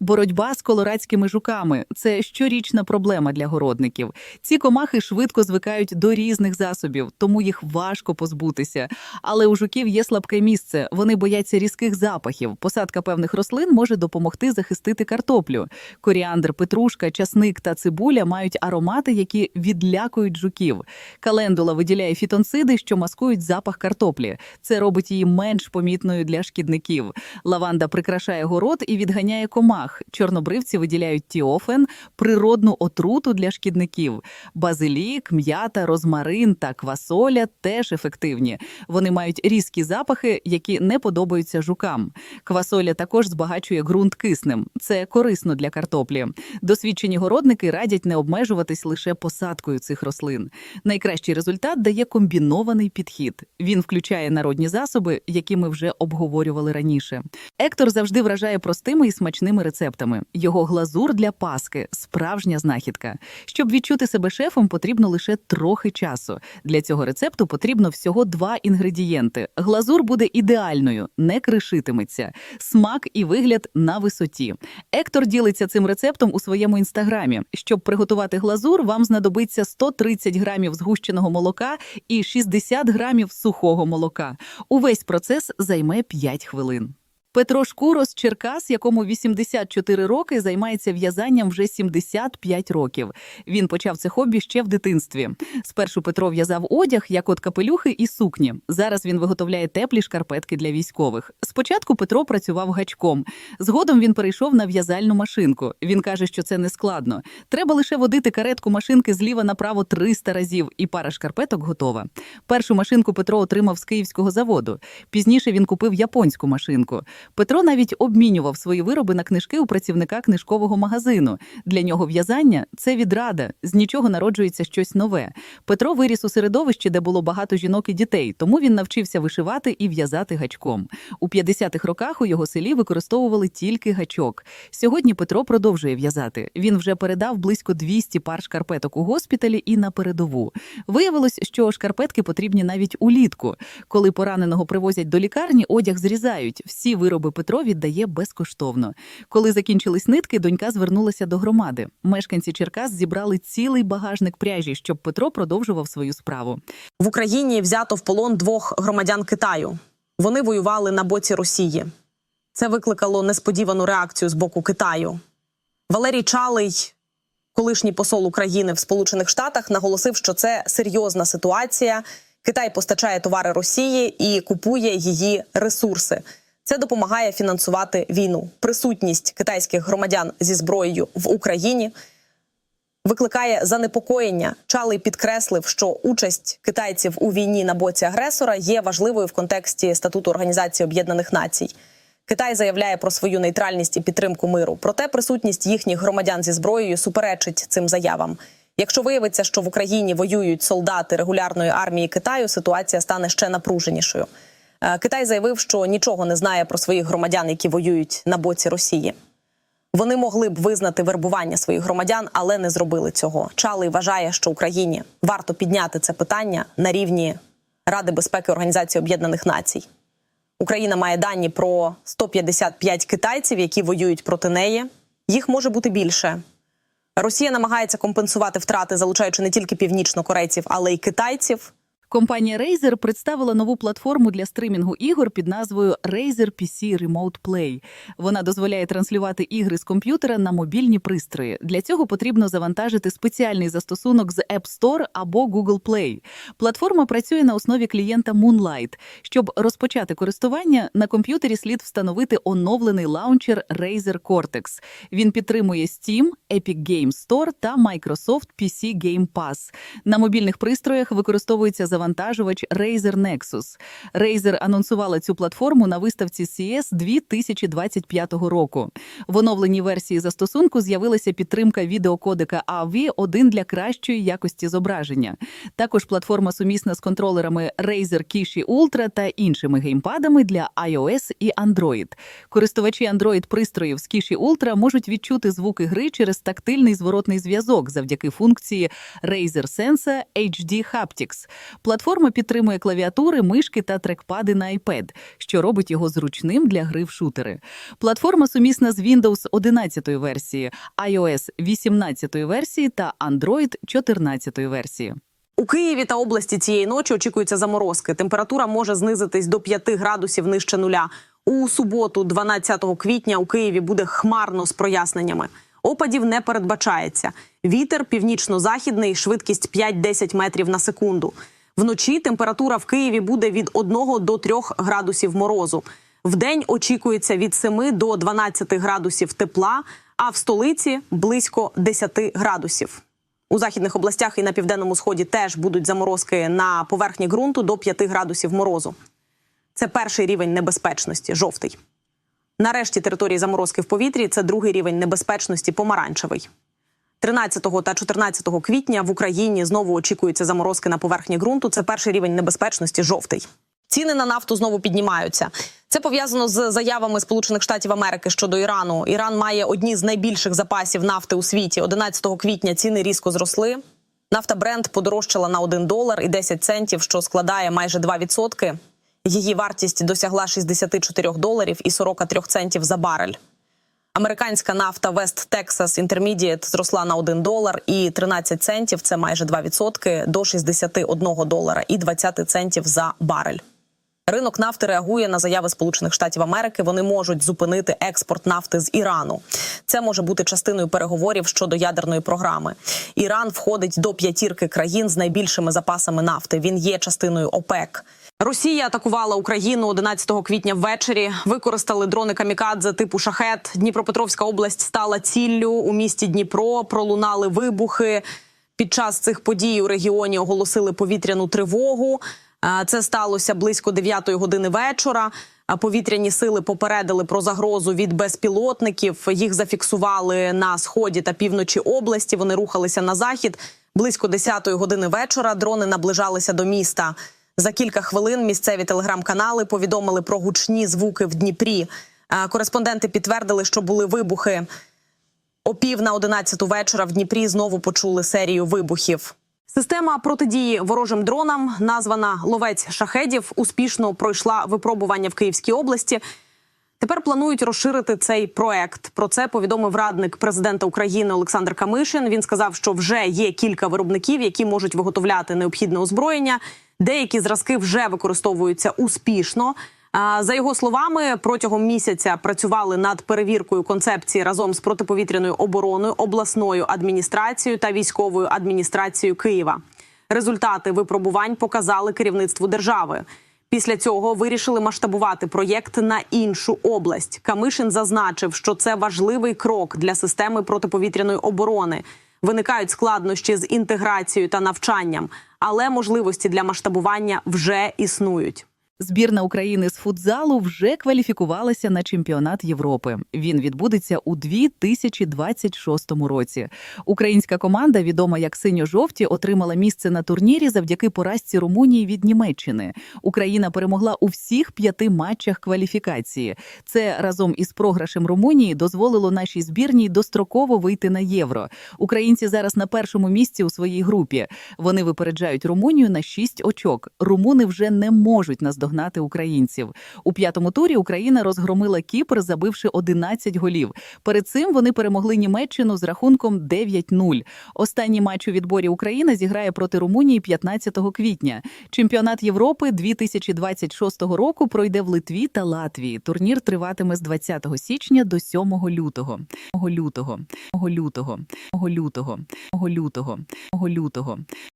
Боротьба з колорадськими жуками це щорічна проблема для городників. Ці комахи швидко звикають до різних засобів, тому їх важко позбутися. Але у жуків є слабке місце. Вони бояться різких запахів. Посадка певних рослин може допомогти захистити картоплю. Коріандр, петрушка, часник та цибуля мають аромати, які відлякують жуків. Календула виділяє фітонциди, що маскують запах картоплі. Це робить її менш помітною для шкідників. Лаванда прикрашає город і відганяє комах. Чорнобривці виділяють тіофен, природну отруту для шкідників. Базилік, м'ята, розмарин та квасоля теж ефективні. Вони мають різкі запахи, які не подобаються жукам. Квасоля також збагачує ґрунт киснем. Це корисно для картоплі. Досвідчені городники радять не обмежуватись лише посадкою цих рослин. Найкращий результат дає комбінований підхід. Він включає народні засоби, які ми вже обговорювали раніше. Ектор завжди вражає простими і смачними рецептами. Його глазур для паски справжня знахідка. Щоб відчути себе шефом, потрібно лише трохи часу. Для цього рецепту потрібно всього два інгредієнти. Глазур буде ідеальною, не кришитиметься. Смак і вигляд на висоті. Ектор ділиться цим рецептом у своєму інстаграмі. Щоб приготувати глазур, вам знадобиться 130 грамів згущеного молока і 60 грамів сухого молока. Увесь процес займе 5 хвилин. Петро Шкуро з Черкас, якому 84 роки, займається в'язанням вже 75 років. Він почав це хобі ще в дитинстві. Спершу Петро в'язав одяг, як от капелюхи і сукні. Зараз він виготовляє теплі шкарпетки для військових. Спочатку Петро працював гачком. Згодом він перейшов на в'язальну машинку. Він каже, що це не складно. Треба лише водити каретку машинки зліва направо 300 разів, і пара шкарпеток готова. Першу машинку Петро отримав з київського заводу. Пізніше він купив японську машинку. Петро навіть обмінював свої вироби на книжки у працівника книжкового магазину. Для нього в'язання це відрада, з нічого народжується щось нове. Петро виріс у середовищі, де було багато жінок і дітей, тому він навчився вишивати і в'язати гачком. У 50-х роках у його селі використовували тільки гачок. Сьогодні Петро продовжує в'язати. Він вже передав близько 200 пар шкарпеток у госпіталі і на передову. Виявилось, що шкарпетки потрібні навіть улітку. Коли пораненого привозять до лікарні, одяг зрізають. Всі вироби Петро віддає безкоштовно. Коли закінчились нитки, донька звернулася до громади. Мешканці Черкас зібрали цілий багажник пряжі, щоб Петро продовжував свою справу. В Україні взято в полон двох громадян Китаю. Вони воювали на боці Росії. Це викликало несподівану реакцію з боку Китаю. Валерій Чалий, колишній посол України в Сполучених Штатах, наголосив, що це серйозна ситуація. Китай постачає товари Росії і купує її ресурси. Це допомагає фінансувати війну. Присутність китайських громадян зі зброєю в Україні викликає занепокоєння. Чалий підкреслив, що участь китайців у війні на боці агресора є важливою в контексті статуту Організації Об'єднаних Націй. Китай заявляє про свою нейтральність і підтримку миру. Проте присутність їхніх громадян зі зброєю суперечить цим заявам. Якщо виявиться, що в Україні воюють солдати регулярної армії Китаю, ситуація стане ще напруженішою. Е, Китай заявив, що нічого не знає про своїх громадян, які воюють на боці Росії. Вони могли б визнати вербування своїх громадян, але не зробили цього. Чалий вважає, що Україні варто підняти це питання на рівні Ради безпеки Організації Об'єднаних Націй. Україна має дані про 155 китайців, які воюють проти неї. Їх може бути більше. Росія намагається компенсувати втрати, залучаючи не тільки північнокорейців, але й китайців. Компанія Razer представила нову платформу для стримінгу ігор під назвою Razer PC Remote Play. Вона дозволяє транслювати ігри з комп'ютера на мобільні пристрої. Для цього потрібно завантажити спеціальний застосунок з App Store або Google Play. Платформа працює на основі клієнта Moonlight. Щоб розпочати користування, на комп'ютері слід встановити оновлений лаунчер Razer Cortex. Він підтримує Steam, Epic Games Store та Microsoft PC Game Pass. На мобільних пристроях використовується завантажувач Razer Nexus. Razer анонсувала цю платформу на виставці CES 2025 року. В оновленій версії застосунку з'явилася підтримка відеокодека AV-1 для кращої якості зображення. Також платформа сумісна з контролерами Razer Kishi Ultra та іншими геймпадами для iOS і Android. Користувачі Android-пристроїв з Kishi Ultra можуть відчути звуки гри через тактильний зворотний зв'язок завдяки функції Razer Sense HD Haptics. Платформа підтримує клавіатури, мишки та трекпади на iPad, що робить його зручним для гри в шутери. Платформа сумісна з Windows 11 версії, iOS 18 версії та Android 14 версії. У Києві та області цієї ночі очікуються заморозки. Температура може знизитись до 5 градусів нижче нуля. У суботу, 12 квітня, у Києві буде хмарно з проясненнями. Опадів не передбачається. Вітер північно-західний, швидкість 5-10 метрів на секунду. Вночі температура в Києві буде від 1 до 3 градусів морозу. Вдень очікується від 7 до 12 градусів тепла, а в столиці близько 10 градусів. У західних областях і на південному сході теж будуть заморозки на поверхні ґрунту до 5 градусів морозу. Це перший рівень небезпечності жовтий. Нарешті території заморозки в повітрі це другий рівень небезпечності помаранчевий. 13 та 14 квітня в Україні знову очікуються заморозки на поверхні ґрунту. Це перший рівень небезпечності жовтий. Ціни на нафту знову піднімаються. Це пов'язано з заявами Сполучених Штатів Америки щодо Ірану. Іран має одні з найбільших запасів нафти у світі. 11 квітня ціни різко зросли. Нафта Брент подорожчала на 1 долар і 10 центів, що складає майже 2%. Її вартість досягла 64 доларів і 43 центів за барель. Американська нафта West Texas Intermediate зросла на 1 долар і 13 центів, це майже 2%, до 61 долара і 20 центів за барель. Ринок нафти реагує на заяви Сполучених Штатів Америки. Вони можуть зупинити експорт нафти з Ірану. Це може бути частиною переговорів щодо ядерної програми. Іран входить до п'ятірки країн з найбільшими запасами нафти. Він є частиною ОПЕК. Росія атакувала Україну 11 квітня ввечері. Використали дрони камікадзе типу шахет. Дніпропетровська область стала ціллю у місті Дніпро. Пролунали вибухи. Під час цих подій у регіоні оголосили повітряну тривогу. Е, Це сталося близько 9 години вечора. Повітряні сили попередили про загрозу від безпілотників. Їх зафіксували на сході та півночі області. Вони рухалися на захід. Близько 10 години вечора дрони наближалися до міста. За кілька хвилин місцеві телеграм-канали повідомили про гучні звуки в Дніпрі. Е, Кореспонденти підтвердили, що були вибухи. О пів на 11 вечора в Дніпрі знову почули серію вибухів. Система протидії ворожим дронам, названа Ловець шахедів, успішно пройшла випробування в Київській області. Тепер планують розширити цей проект. Про це повідомив радник президента України Олександр Камишин. Він сказав, що вже є кілька виробників, які можуть виготовляти необхідне озброєння. Деякі зразки вже використовуються успішно. За його словами, протягом місяця працювали над перевіркою концепції разом з протиповітряною обороною, обласною адміністрацією та військовою адміністрацією Києва. Результати випробувань показали керівництву держави. Після цього вирішили масштабувати проєкт на іншу область. Камишин зазначив, що це важливий крок для системи протиповітряної оборони. Виникають складнощі з інтеграцією та навчанням, але можливості для масштабування вже існують. Збірна України з футзалу вже кваліфікувалася на чемпіонат Європи. Він відбудеться у 2026 році. Українська команда, відома як синьо-жовті, отримала місце на турнірі завдяки поразці Румунії від Німеччини. Україна перемогла у всіх п'яти матчах кваліфікації. Це разом із програшем Румунії дозволило нашій збірній достроково вийти на євро. Українці зараз на першому місці у своїй групі. Вони випереджають Румунію на 6 очок. Румуни вже не можуть наздогнати українців. У п'ятому турі Україна розгромила Кіпр, забивши 11 голів. Перед цим вони перемогли Німеччину з рахунком 9-0. Останній матч у відборі Україна зіграє проти Румунії 15 квітня. Чемпіонат Європи 2026 року пройде в Литві та Латвії. Турнір триватиме з 20 січня до 7 лютого. Лютого, лютого, лютого, лютого, лютого, лютого.